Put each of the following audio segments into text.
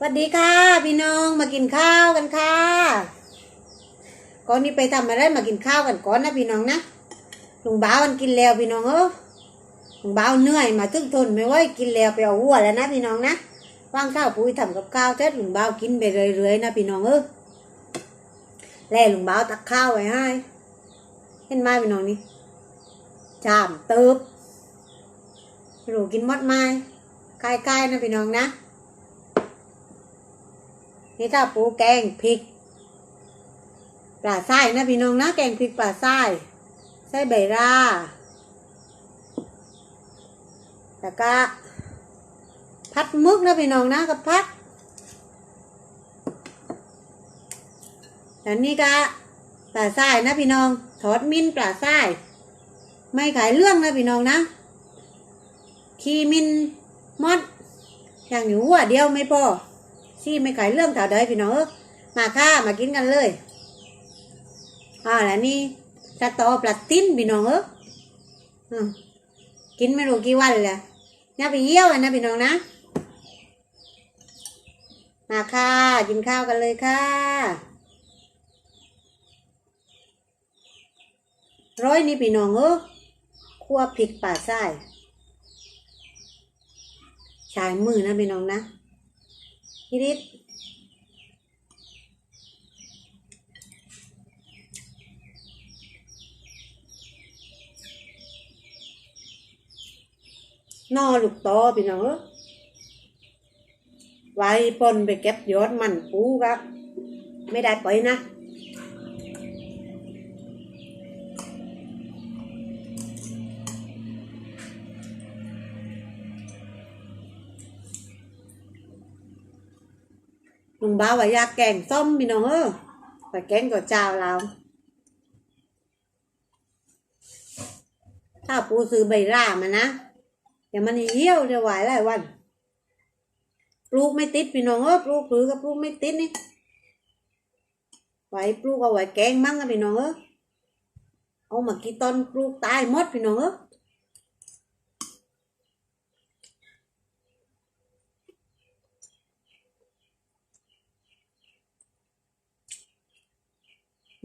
สวัสดีค่ะพี่น้องมากินข้าวกันค่ะ ก่อนนี้ไปทำอะไรมากินข้าวกันก่อนนะพี่น้องนะลุงบ้าวมันกินแล้วพี่น้องเออลุงบ้าวเหนื่อยมาตึงทนไม่ไหวกินแล้วไปเอาวัวแล้วนะพี่น้องนะว่างข้าวปุ้ยทำกับข้าวเสร็จลุงบ้าวกินไปเรื่อยๆนะพี่น้องเออแล้วลุงบ้าวตักข้าวไว้ให้เห็นไหมพี่น้องนี่จามเติบไม่รู้กินหมดไหมใกล้ๆนะพี่น้องนะ นี่ถ้าปูแกงพริกปลาไส้นะพี่น้องนะแกงพริกปลาไส้ไส้ใบราแล้วก็พัดมึกนะพี่น้องนะกับพัดแล้วนี่ก็ปลาไส้นะพี่น้องทอดมิ้นปลาไส้ไม่ขายเรื่องนะพี่น้องนะขี้มินมดอย่างอยู่หัวเดียวไม่พอ ซี่ไม่ขายเรื่องแถวใดพี่น้องเออมาค่ะมากินกันเลยอ่าแล้วนี่สตอปลาติ้นพี่น้องเออกินไม่รู้กี่วันแล้วอย่าไปเยี่ยวนะพี่น้องนะ มาค่ะ กินข้าวกันเลยค่ะร้อยนี่พี่น้องเออคั่วพริกป่าไส้ชายมือนะพี่น้องนะ ฮิริตนอลูกโตอพี่น้องเอ้ไว้ปนไปเก็บยอดมันปูครับ ไม่ได้ป่วยนะ ลุงบ้าว่าอยากแกงส้มพี่น้องเออไปแกงกับเจ้าเราถ้าปูซื้อใบร่ามานะเดี๋ยวมันเหี่ยวจะไหวหลายวันปลูกไม่ติดพี่น้องเออปลูกหรือก็ปลูกไม่ติดนี่ไหวปลูกเอาไว้แกงมั่งอะพี่น้องเออเอามากี่ต้นปลูกตายหมดพี่น้องเออ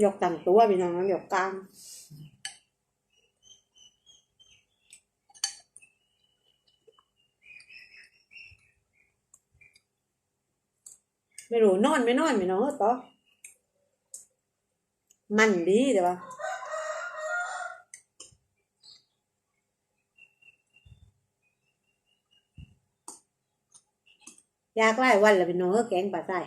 ยกต่างตัวพี่น้องนะยกกลางไม่รู้นอนไม่นอนไม่นอนเออต่อมันดีแต่ว่าอยากไล่วันละพี่น้องแกงปลาใต้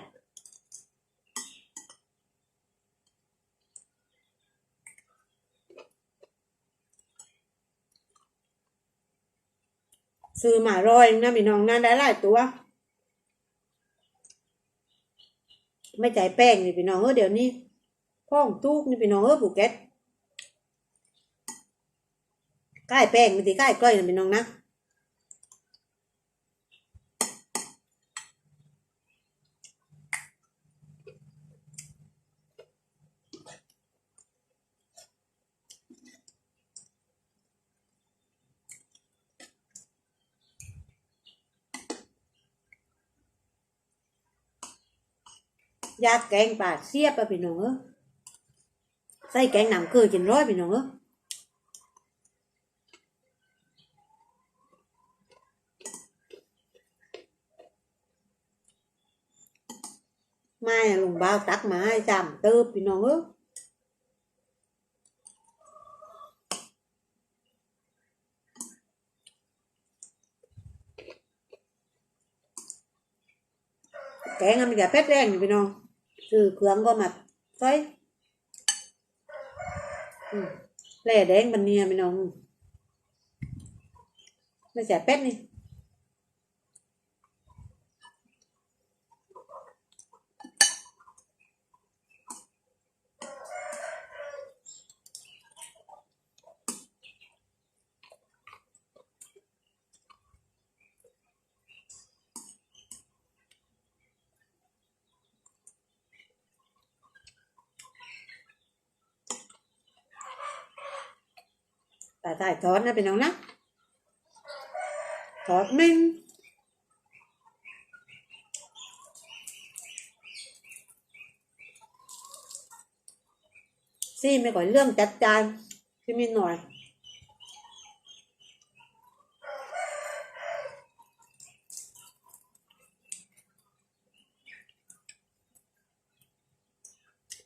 ซื้อมาร้อยนะพี่น้องนั่นได้หลายตัว ไม่จ่ายแป้งนี่พี่น้องเออเดี๋ยวนี้พ่องทุกนี่พี่น้องเออผูกเก็ตใกล้แป้งมันตีใกล้กล้อยนะพี่น้องนะ ยากแกงปลาเสียบอะพี่น้องเออใส่แกงน้ำเกลือกินร้อยพี่น้องเออไม่อะลุงบ้าวตักมาให้จำเติบพี่น้องเออแกงมันจะเผ็ดแรงอยู่พี่น้อง ซื้อเครื่องก็มาใส่อืมแหล่แดงบันเนียไม่น้องไม่ใช่เป็ดนี่ แต่ถ่ายทอดนะพี่น้องนะทอดนึ่งซี่ไม่ก่อนเรื่องจัดจานพี่มินหน่อย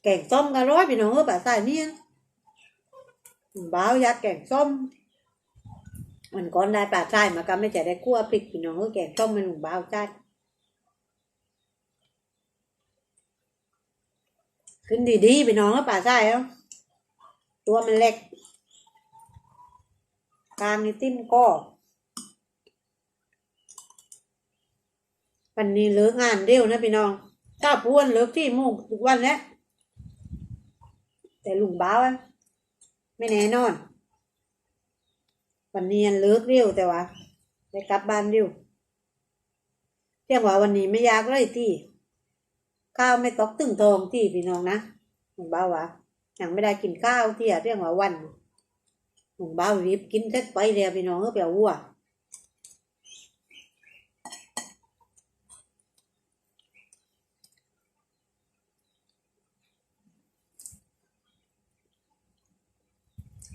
แกงต้มกระร้อยพี่น้องเออป่าสายเนี่ย บ้าวยัดแกงส้มมันก่อนได้ป่าใส่มาก็ไม่จะได้คั่วพริกพี่น้องเออแกงส้มมันหนุ่มบ้าวจัดขึ้นดีๆพี่น้องเออป่าใส่เอ้าตัวมันเล็กกลางนี่ติ้มก็วันนี้เลิกงานเร็วนะพี่น้องถ้าพวนเลิกที่โมงทุกวันแล้วแต่ลุงบ้าวอะ ไม่แน่นอน วันนี้เลิกเร็วแต่ว่าได้กลับบ้านเร็วเรียกว่าวันนี้ไม่ยากเลยที่ข้าวไม่ตกตึงทองที่พี่น้องนะหนุ่มบ้าวะยังไม่ได้กินข้าวที่อะเรียกว่าวันหนุ่มบ้าวรีบกินเสร็จไปแล้วพี่น้องก็เปียววัว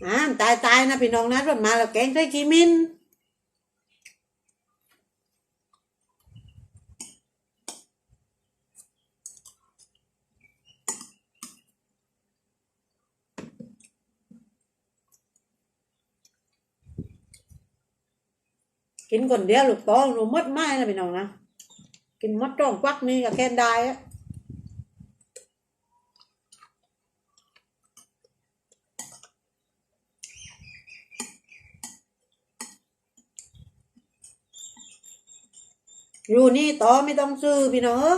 อ่าตายตายนะพี่น้องนะรถมาแล้วแกงไส้ขีมินกินคนเดียวลูกโตหนูมดไม้นะพี่น้องนะ กินมดจ้องควักนี่กับแคนได้อะ อยู่นี่ต่อไม่ต้องซื้อพี่น้องเอ้อ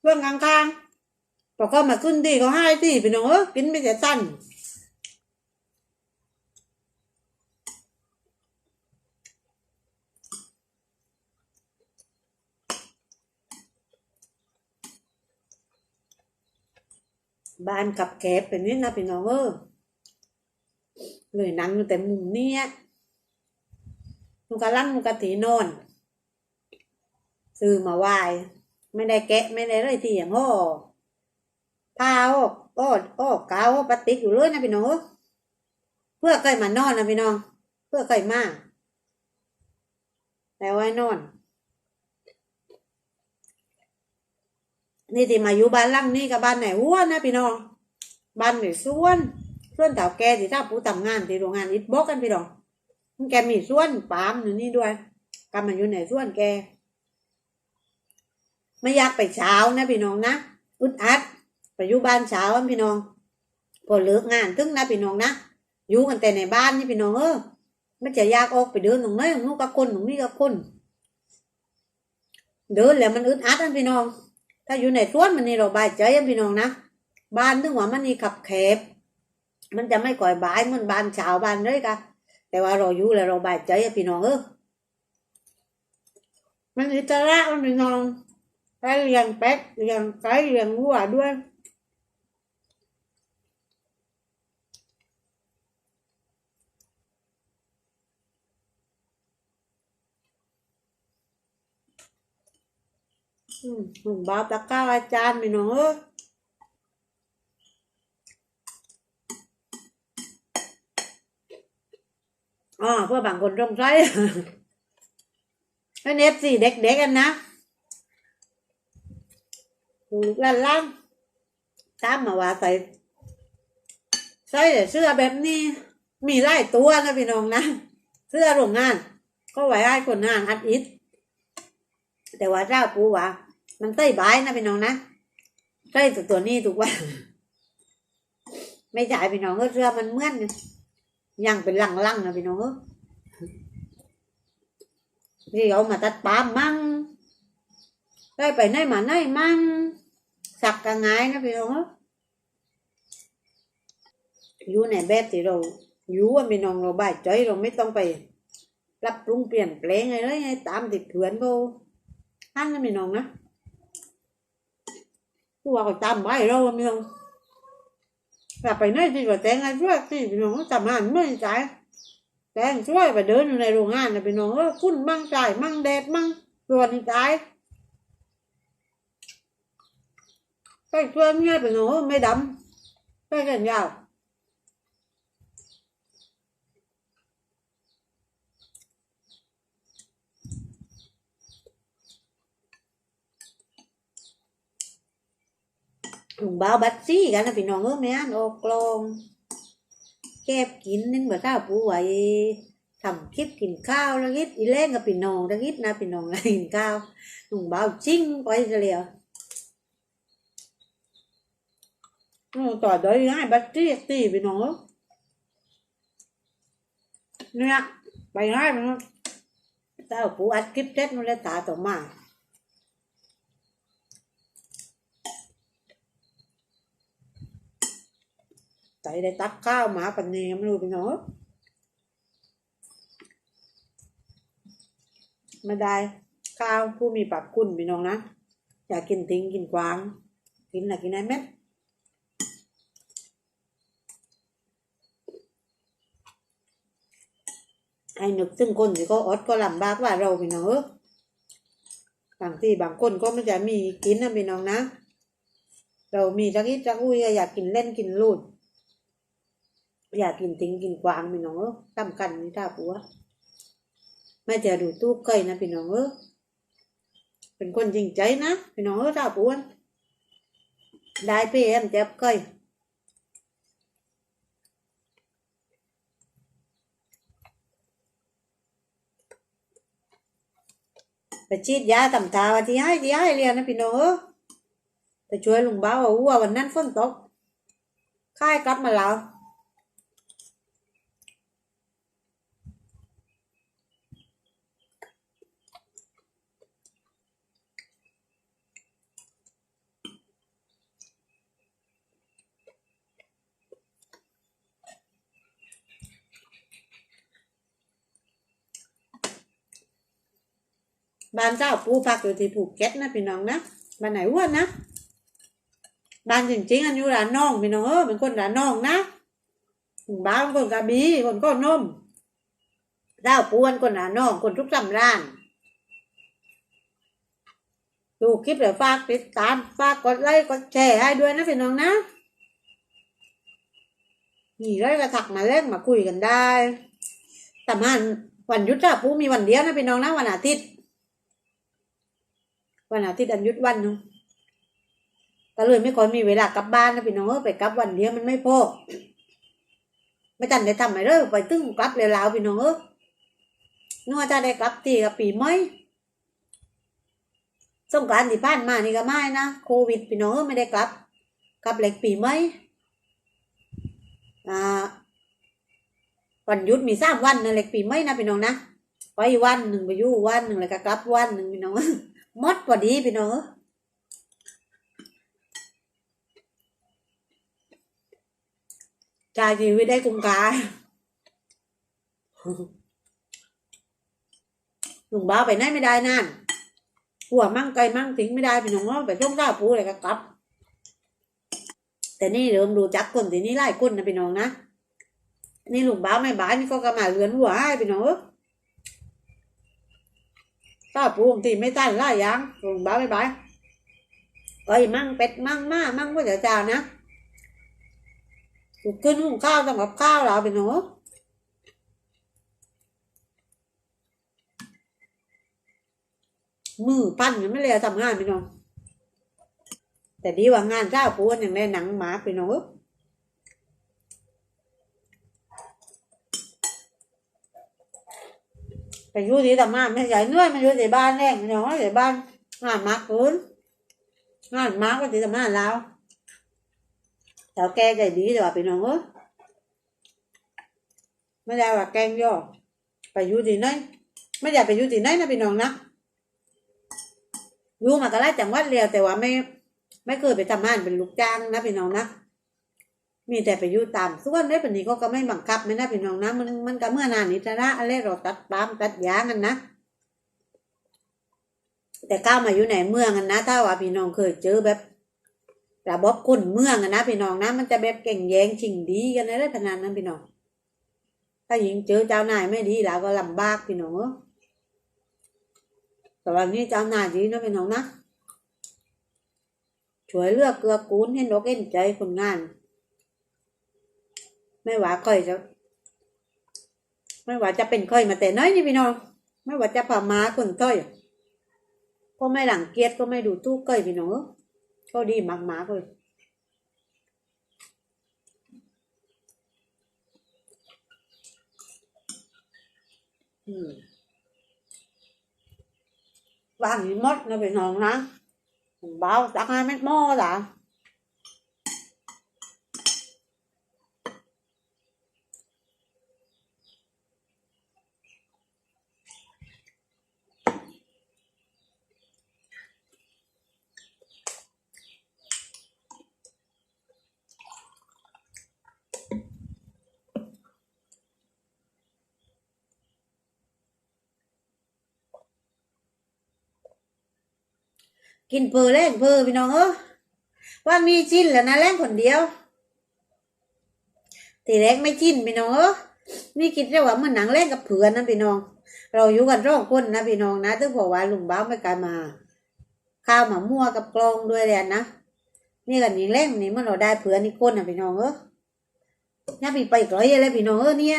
เพื่อนข้างๆพอเขามาขึ้นดีเขาให้ที่พี่น้องเออกินไม่แต่สั้นบ้านกับแคบเป็นนี่นะพี่น้องเออเลยนั่งอยู่แต่มุมเนี้ย มุกกะลั่งมุกกะถีนอนซื้อมาไหวาย ไม่ได้แกะไม่ได้เลยที่อย่างห่อผ้าออกอ้ออ้กาวปลาติกอยู่เลยนะพี่น้องเพื่อเคยมานอนนะพี่น้อง เพื่อเคยมาแต่ไว้นอน นี่ที่มาอยู่บ้านหลังนี้กับบ้านไหนวัวนะพี่น้องบ้านไหนส่วนส่วนเต่าแกที่ถ้าผู้ทำงานที่โรงงานอิฐบล็อกกันพี่น้อง แกมีส่วนปามอยู่นี่ด้วยกำมันอยู่ไหนส่วนแก ไม่อยากไปเช้านะพี่น้องนะอึดอัดไปอยู่บ้านเช้าพี่น้อง พอเลิกงานตึ้งนะพี่น้องนะอยู่กันแต่ในบ้านนี่พี่น้องเออไม่จะยากออกไปเดินตรงไหนตรงนู้นกับคนตรงนี้กับคนเดินแล้วมันอึดอัดนะพี่น้อง ถ้าอยู่ในสวนมันนี่เราบายใจพี่น้องนะบ้านถึงว่ามันนี่ขับแคบมันจะไม่ก่อยบายเหมือนบ้านชาวบ้านเลยกะ แต่ว่าเราอยู่แล้วเราบายใจอะพี่น้องเออมันอิสระมันพี่น้องไปเลี้ยงเป็ดเลี้ยงไก่เลี้ยงวัวด้วยอืมหนุ่มบ้าวตะก้าอาจารย์พี่น้องเออ อ๋อเพื่อบางคนต้องใช้ให้เน็ตสี่เด็กๆกันนะดูลูกหล่างตามมาว่าใส่ใส่เสื้อแบบนี้ มีไล่ตัวนะพี่น้องนะเสื้อโรงงาน ก็ไว้ให้คนงานอัดอิดแต่ว่าเจ้าปูว่ามันเต้ยบายนะพี่น้องนะเต้ยตัวนี้ถูกว่า ไม่จ่ายพี่น้องก็เสื้อมันเมื่อน ยังเป็นลังๆนะพี่น้องนี่เอามาตัดปามมั่งได้ไปไหนมาไหนมั่งสักกะงายนะพี่น้องอยู่ในแบบที่เราอยู่ว่าพี่น้องเราบายใจเราไม่ต้องไปปรับปรุงเปลี่ยนแปลงอะไรเลยตามติดเถื่อนเขาท่านนะพี่น้องนะตัวก็จำไว้เราไม่ต้อง กลับไปไหนที่ว่าแต่งงานช่วยสิพี่น้องทำงานเม่ใจแต่งช่วยไปเดินอยู่ในโรงงานนะพี่น้องเออฝุ่นมั่งใจมั่งแดดมั่งตัวนี่ใจไปช่วยเงี้ยพี่น้องไม่ดำไปกันยาว ลุงบ้าบัดซี่กันนะพี่น้องเออแม่นออกกลอง แก็บกินนึงแบบข้าวปูไหวทำคลิปกินข้าวแล้วกิดอีแรงกับพี่น้องแล้วกิดนะพี่น้องกินข้าวลุงบ้าวชิ่งไปซะแล้วต่อด้วยง่ายบัดซี่ตีพี่น้องเอ้ยเนี่ยไปง่ายมันเต้าปูอัดคลิปเท็ดมันเลยตาต่อมา ใจได้ตักข้าวหมาปันเนไม่รู้ไปเนาะไม่ได้ข้าวผู้มีปากคุณพี่น้องนะ อยากกินทิ้งกินกวาง กินอะไรกินไอ้เม็ดไอ้นึกถึงคนที่เขาอดก็ลำบากกว่าเราพี่น้องเออบางที่บางคนก็ไม่จะมีกินนะพี่น้องนะ เรามีจักอีจักอุ้ยอยากกินเล่นกินลูด อยากกินทิ้งกินกวางพี่น้องเออตั้มกันนี่ท่าปัวไม่จะดูตู้เคยนะพี่น้องเออเป็นคนจริงใจนะพี่น้องเออท่าปัวได้พี่เอ็มเจ็บเคยไปฉีดยาตำตาวันที่ให้ที่ให้เรียนนะพี่น้องเออไปช่วยลุงบ้าวว่าวันนั้นฝนตกค่ายกลับมาแล้ว บ้านเจ้าปูพักอยู่ที่ภูเก็ตนะพี่น้องนะบ้านไหนอ้วนนะบ้านจริงๆอันอยู่ร้านน้องพี่น้องเออเป็นคนร้านน้องนะบ้านคนกระบี่คนก็นมเจ้าปูอันคนร้านน้องคนทุกสำร้านดูคลิปเดี๋ยวฝากติดตามฝากกดไลค์กดแชร์ให้ด้วยนะพี่น้องนะนี่เลยก็ถักมาเล่นมาคุยกันได้แต่มันวันหยุดเจ้าปูมีวันเดียวนะพี่น้องนะวันอาทิตย์ วันอาทิตย์อันยุดวันเนาะก็เลยไม่ค่อยมีเวลากลับบ้านนะพี่น้องเออไปกลับวันเดียวมันไม่พอไม่ทันได้ทำอะไรเลยไปตึ้งกลับเลยลาพี่น้องเออนึกว่าจะได้กลับตีกับปีใหม่สงการที่ผ่านมานี่ก็ไม่นะโควิดพี่น้องเออไม่ได้กลับ กลับเหล็กปีใหมอ่าวันยุดมีสามวันนะเหล็กปีใหมนะพี่น้องนะไปวันหนึ่งไปยู่วันหนึ่งแล้วก็กลับวันหนึ่งพี่น้อง มดพอดีพี่น้องจ่ายชีวิตได้คุ้มค่าหนุ่มบ้าไปไหนไม่ได้นั่นหัวมั่งไกลมั่งทิ้งไม่ได้พี่น้องว่าไปช่วงเช้าปูเลยก็กลับ แต่นี่เริ่มดูจักคนทีนี้ไล่คนนะพี่น้องนะนี่ลุงบ้าไม่บ้านี่ก็กระหม่าเรือนหัวให้พี่น้อง เออข้าวปูบางทีไม่ทันล่ายังลุงบ้าไม่บายเอ้มั่งเป็ดมั่งม้ามั่งว่าจะจ้านะกูขึ้นหุงข้าวต้องกับข้าวเราไปหนูมือปั้นยังไม่เลยทำงานไปหนูแต่ดีว่างานเจ้าปูนอย่างได้หนังหมาไปหนู ไปยู่ที่ทำงาไม่ใหญ่นื่อยมันอยู่ในบ้านแรงเนาะในบ้านงานมากเกินงานมากก็ที่ทำงาแล้วแต่แกใจดีแต่ว่าไปน้องเออไม่ได้ว่าแกงย่อไปอยู่ที่ไหนไม่อยากไปอยู่ที่ไหนนะพี่น้องนะอยู่มาก็ไล่จังหวัดเรียวแต่ว่าไม่ ไม่เคยไปทำงานเป็นลูกจ้างนะพี่น้องนะ มีแต่ไปอยู่ตามส่วนได้ปนี้ก็ก็ไม่บังคับไม่นะพี่น้องนะมันมันก็เมื่อนานนิทระอะไรเราตัดปามตัดยางกันนะแต่ก้าวมาอยู่ในเมืองกันนะ ถ้าว่าพี่น้องเคยเจอแบบระบบคนเมืองกันนะพี่น้องนะมันจะแบบเก่งแยงชิงดีกันในเรื่องขนนั้นพี่น้องถ้าหญิงเจอเจ้านายไม่ดีแล้วก็ลำบากพี่น้องเออแต่วันนี้เจ้านายดีนะพี่น้องนะช่วยเลือกเกลือกูลให้นกเอ็นใจคนงาน ไม่ว่าค่อยจะไม่ว่าจะเป็นค่อยมาแต่น้อยนี่พี่น้องไม่ว่าจะผ่ามาคนต้อยก็ไม่หลังเกียจก็ไม่ดูตู้ก้อยพี่น้องก็ดีมากมากเลยอืมวางมดนะพี่น้องนะเบาตักให้เม็ดหม้อล่ะ กินเพอแรงเพอพี่น้องเออว่ามีจิ้นแล้วนะแรงคนเดียวตีแรงไม่จิ้นพี่น้องเออนี่คิดได้ว่ามันหนังแรงกับเผื่อนนะพี่น้อง เราอยู่กันร่องคนนะพี่น้องนะถึงบอกว่าลุงบ้าไม่กล้ามา ข้าวหมามั่วกับกลองด้วยเลยนะนี่กันนี่แรงนี่มันเราได้เผื่อนนี่คนนะพี่น้องเออน่าพี่ไปกร้อยอะไรพี่น้องเออเนี่ย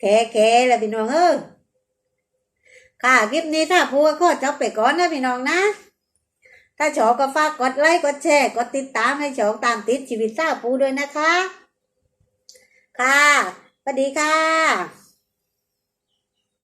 แก่แก่แล้วพี่น้องเออ ค่ะคลิปนี้ถ้าพูดก็จบไปก่อนนะพี่น้องนะ ถ้าชอบก็ฝากกดไลค์กดแชร์กดติดตามให้ชอบตามติดชีวิตเจ้าปูด้วยนะคะ ค่ะสวัสดีค่ะ